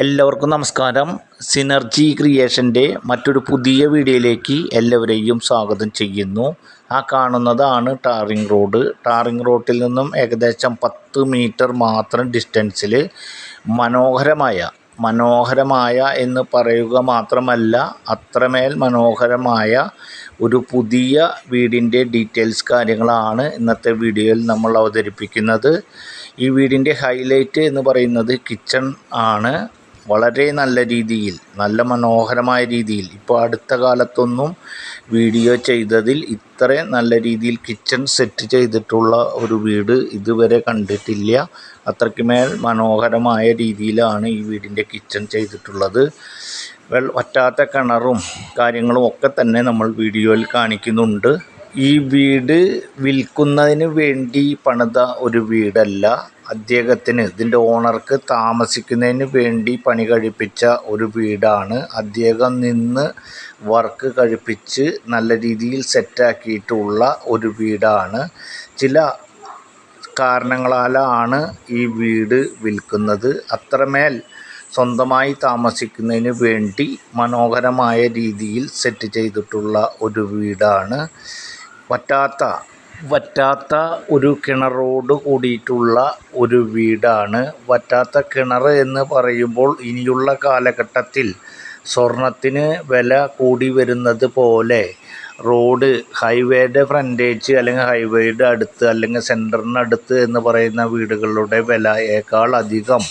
എല്ലാവർക്കും നമസ്കാരം. സിനർജി ക്രിയേഷന്റെ മറ്റൊരു പുതിയ വീഡിയോയിലേക്ക് എല്ലാവരെയും സ്വാഗതം ചെയ്യുന്നു. ആ കാണുന്നതാണ് ടാറിംഗ് റോഡ്. ടാറിംഗ് റോഡിൽ നിന്നും ഏകദേശം പത്ത് മീറ്റർ മാത്രം ഡിസ്റ്റൻസിൽ മനോഹരമായ മനോഹരമായ എന്ന് പറയുക മാത്രമല്ല അത്രമേൽ മനോഹരമായ ഒരു പുതിയ വീടിന്റെ ഡീറ്റെയിൽസ് കാര്യങ്ങളാണ് ഇന്നത്തെ വീഡിയോയിൽ നമ്മൾ അവതരിപ്പിക്കുന്നത്. ഈ വീടിന്റെ ഹൈലൈറ്റ് എന്ന് പറയുന്നത് കിച്ചൺ ആണ്. വളരെ നല്ല രീതിയിൽ നല്ല മനോഹരമായ രീതിയിൽ ഇപ്പോൾ അടുത്ത കാലത്തൊന്നും വീഡിയോ ചെയ്തതിൽ ഇത്രയും നല്ല രീതിയിൽ കിച്ചൺ സെറ്റ് ചെയ്തിട്ടുള്ള ഒരു വീട് ഇതുവരെ കണ്ടിട്ടില്ല. അത്രയ്ക്കുമേൽ മനോഹരമായ രീതിയിലാണ് ഈ വീടിന്റെ കിച്ചൺ ചെയ്തിട്ടുള്ളത്. വെൾ വറ്റാത്ത കിണറും കാര്യങ്ങളും ഒക്കെ തന്നെ നമ്മൾ വീഡിയോയിൽ കാണിക്കുന്നുണ്ട്. ഈ വീട് വിൽക്കുന്നതിന് വേണ്ടി പണിത ഒരു വീടല്ല. അദ്ദേഹത്തിന് ഇതിന്റെ ഓണർക്ക് താമസിക്കുന്നതിന് വേണ്ടി പണി കഴിപ്പിച്ച ഒരു വീടാണ്. അദ്ദേഹം നിന്ന് വർക്ക് കഴിപ്പിച്ച് നല്ല രീതിയിൽ സെറ്റാക്കിയിട്ടുള്ള ഒരു വീടാണ്. ചില കാരണങ്ങളാലാണ് ഈ വീട് വിൽക്കുന്നത്. അത്രമേൽ സ്വന്തമായി താമസിക്കുന്നതിന് വേണ്ടി മനോഹരമായ രീതിയിൽ സെറ്റ് ചെയ്തിട്ടുള്ള ഒരു വീടാണ്. വറ്റാത്ത. വറ്റാത്ത ഒരു കിണറോട് കൂടിയിട്ടുള്ള ഒരു വീടാണ്. വറ്റാത്ത കിണർ എന്ന് പറയുമ്പോൾ ഇനിയുള്ള കാലഘട്ടത്തിൽ സ്വർണത്തിന് വില കൂടി വരുന്നത് പോലെ റോഡ് ഹൈവേയുടെ ഫ്രണ്ടേജ് അല്ലെങ്കിൽ ഹൈവേയുടെ അടുത്ത് അല്ലെങ്കിൽ സെന്ററിനടുത്ത് എന്ന് പറയുന്ന വീടുകളുടെ വിലയേക്കാൾ അധികം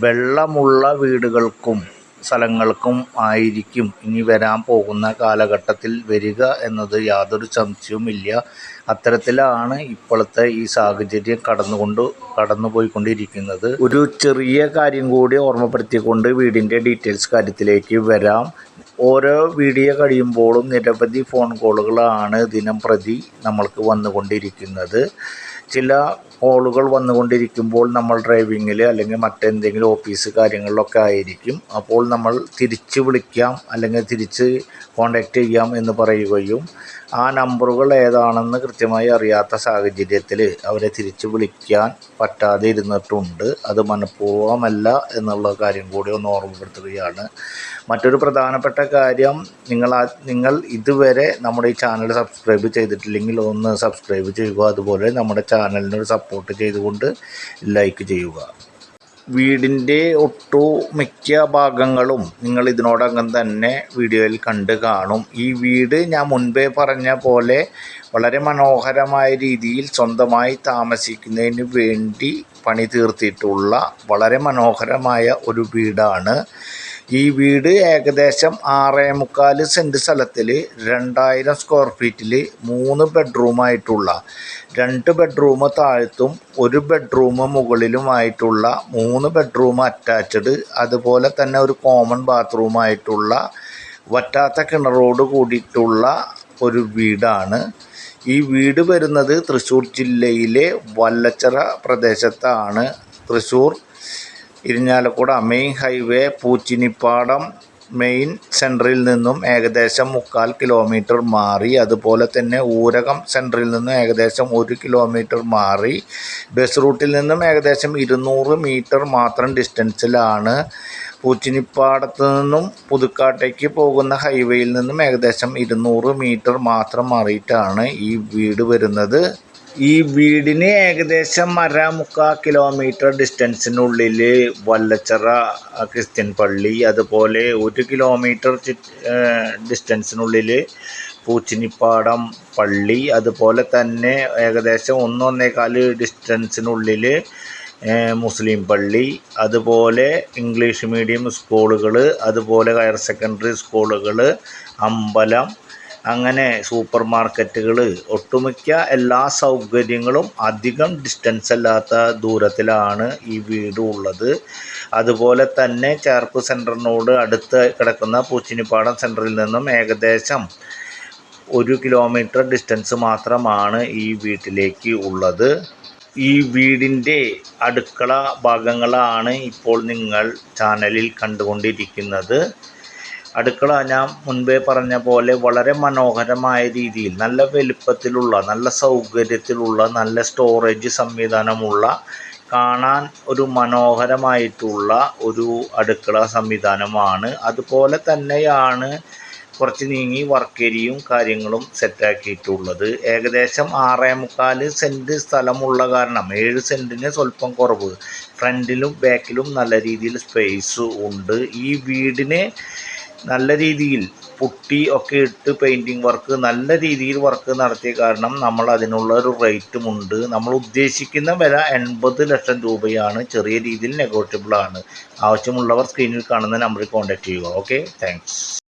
വെള്ളമുള്ള വീടുകൾക്കും സ്ഥലങ്ങൾക്കും ആയിരിക്കും ഇനി വരാൻ പോകുന്ന കാലഘട്ടത്തിൽ വരിക എന്നത് യാതൊരു സംശയവുമില്ല. അത്തരത്തിലാണ് ഇപ്പോഴത്തെ ഈ സാഹചര്യം കടന്നുകൊണ്ട് കടന്നു പോയിക്കൊണ്ടിരിക്കുന്നത് ഒരു ചെറിയ കാര്യം കൂടി ഓർമ്മപ്പെടുത്തിക്കൊണ്ട് വീടിന്റെ ഡീറ്റെയിൽസ് കാര്യത്തിലേക്ക് വരാം. ഓരോ വീഡിയോ കഴിയുമ്പോഴും നിരവധി ഫോൺ കോളുകളാണ് ദിനം പ്രതി നമ്മൾക്ക് വന്നുകൊണ്ടിരിക്കുന്നത്. ചില കോളുകൾ വന്നുകൊണ്ടിരിക്കുമ്പോൾ നമ്മൾ ഡ്രൈവിങ്ങിൽ അല്ലെങ്കിൽ മറ്റെന്തെങ്കിലും ഓഫീസ് കാര്യങ്ങളിലൊക്കെ ആയിരിക്കും. അപ്പോൾ നമ്മൾ തിരിച്ച് വിളിക്കാം അല്ലെങ്കിൽ തിരിച്ച് കോണ്ടാക്റ്റ് ചെയ്യാം എന്ന് പറയുകയും ആ നമ്പറുകൾ ഏതാണെന്ന് കൃത്യമായി അറിയാത്ത സാഹചര്യത്തിൽ അവരെ തിരിച്ച് വിളിക്കാൻ പറ്റാതെ ഇരുന്നിട്ടുണ്ട്. അത് മനഃപൂർവമല്ല എന്നുള്ള കാര്യം കൂടി ഒന്ന് ഓർമ്മപ്പെടുത്തുകയാണ്. മറ്റൊരു പ്രധാനപ്പെട്ട കാര്യം നിങ്ങൾ നിങ്ങൾ ഇതുവരെ നമ്മുടെ ഈ ചാനൽ സബ്സ്ക്രൈബ് ചെയ്തിട്ടില്ലെങ്കിൽ ഒന്ന് സബ്സ്ക്രൈബ് ചെയ്യുക. അതുപോലെ നമ്മുടെ ചാനലിനൊരു സപ്പോർട്ട് ചെയ്തുകൊണ്ട് ലൈക്ക് ചെയ്യുക. വീടിന്റെ ഒട്ടുമിക്ക ഭാഗങ്ങളും നിങ്ങൾ ഇതിനോടകം തന്നെ വീഡിയോയിൽ കണ്ട് കാണും. ഈ വീട് ഞാൻ മുൻപേ പറഞ്ഞ പോലെ വളരെ മനോഹരമായ രീതിയിൽ സ്വന്തമായി താമസിക്കുന്നതിന് വേണ്ടി പണി തീർത്തിട്ടുള്ള വളരെ മനോഹരമായ ഒരു വീടാണ്. ഈ വീട് ഏകദേശം ആറേ മുക്കാൽ സെന്റ് സ്ഥലത്തിൽ രണ്ടായിരം സ്ക്വയർ ഫീറ്റിൽ മൂന്ന് ബെഡ്റൂമായിട്ടുള്ള രണ്ട് ബെഡ്റൂം താഴത്തും ഒരു ബെഡ്റൂം മുകളിലുമായിട്ടുള്ള മൂന്ന് ബെഡ്റൂം അറ്റാച്ച്ഡ് അതുപോലെ തന്നെ ഒരു കോമൺ ബാത്റൂമായിട്ടുള്ള വറ്റാത്ത കിണറോട് കൂടിയിട്ടുള്ള ഒരു വീടാണ്. ഈ വീട് വരുന്നത് തൃശ്ശൂർ ജില്ലയിലെ വല്ലച്ചിറ പ്രദേശത്താണ്. Thrissur Irinjalakuda main highway Poochinipadam main സെന്ററിൽ നിന്നും ഏകദേശം മുക്കാൽ കിലോമീറ്റർ മാറി. അതുപോലെ തന്നെ ഊരകം സെന്ററിൽ നിന്നും ഏകദേശം ഒരു കിലോമീറ്റർ മാറി. ബസ് റൂട്ടിൽ നിന്നും ഏകദേശം ഇരുന്നൂറ് മീറ്റർ മാത്രം ഡിസ്റ്റൻസിലാണ്. പൂച്ചിനിപ്പാടത്ത് നിന്നും പുതുക്കാട്ടേക്ക് പോകുന്ന ഹൈവേയിൽ നിന്നും ഏകദേശം ഇരുന്നൂറ് മീറ്റർ മാത്രം മാറിയിട്ടാണ് ഈ വീട് വരുന്നത്. ഈ വീടിന് ഏകദേശം അര മുക്കാൽ കിലോമീറ്റർ ഡിസ്റ്റൻസിനുള്ളിൽ വല്ലച്ചിറ ക്രിസ്ത്യൻ പള്ളി അതുപോലെ ഒരു കിലോമീറ്റർ ഡിസ്റ്റൻസിനുള്ളിൽ പൂച്ചിനിപ്പാടം പള്ളി അതുപോലെ തന്നെ ഏകദേശം ഒന്നൊന്നേകാൽ ഡിസ്റ്റൻസിനുള്ളിൽ മുസ്ലിം പള്ളി അതുപോലെ ഇംഗ്ലീഷ് മീഡിയം സ്കൂളുകൾ അതുപോലെ ഹയർ സെക്കൻഡറി സ്കൂളുകൾ അമ്പലം അങ്ങനെ സൂപ്പർ മാർക്കറ്റുകൾ ഒട്ടുമിക്ക എല്ലാ സൗകര്യങ്ങളും അധികം ഡിസ്റ്റൻസ് അല്ലാത്ത ദൂരത്തിലാണ് ഈ വീട് ഉള്ളത്. അതുപോലെ തന്നെ ചേർപ്പ് സെന്ററിനോട് അടുത്ത് കിടക്കുന്ന പൂച്ചിനിപ്പാടം സെന്ററിൽ നിന്നും ഏകദേശം ഒരു കിലോമീറ്റർ ഡിസ്റ്റൻസ് മാത്രമാണ് ഈ വീട്ടിലേക്ക് ഉള്ളത്. ഈ വീടിന്റെ അടുക്കള ഭാഗങ്ങളാണ് ഇപ്പോൾ നിങ്ങൾ ചാനലിൽ കണ്ടുകൊണ്ടിരിക്കുന്നത്. അടുക്കള ഞാൻ മുൻപേ പറഞ്ഞ പോലെ വളരെ മനോഹരമായ രീതിയിൽ നല്ല വലുപ്പത്തിലുള്ള നല്ല സൗകര്യത്തിലുള്ള നല്ല സ്റ്റോറേജ് സംവിധാനമുള്ള കാണാൻ ഒരു മനോഹരമായിട്ടുള്ള ഒരു അടുക്കള സംവിധാനമാണ്. അതുപോലെ തന്നെയാണ് കുറച്ച് നീങ്ങി വർക്ക് ഏരിയയും കാര്യങ്ങളും സെറ്റാക്കിയിട്ടുള്ളത് ഏകദേശം ആറേ മുക്കാൽ സെന്റ് സ്ഥലമുള്ള കാരണം ഏഴ് സെന്റിന് സ്വല്പം കുറവ്. ഫ്രണ്ടിലും ബാക്കിലും നല്ല രീതിയിൽ സ്പേസ് ഉണ്ട്. ഈ വീടിന് നല്ല രീതിയിൽ പുട്ടി ഒക്കെ ഇട്ട് പെയിന്റിങ് വർക്ക് നല്ല രീതിയിൽ വർക്ക് നടത്തിയ കാരണം നമ്മൾ അതിനുള്ള ഒരു റേറ്റുമുണ്ട് നമ്മൾ ഉദ്ദേശിക്കുന്ന വില എൺപത് ലക്ഷം രൂപയാണ്. ചെറിയ രീതിയിൽ നെഗോഷ്യബിൾ ആണ്. ആവശ്യമുള്ളവർ സ്ക്രീനിൽ കാണുന്ന നമ്പറിൽ കോൺടാക്റ്റ് ചെയ്യുക. Okay thanks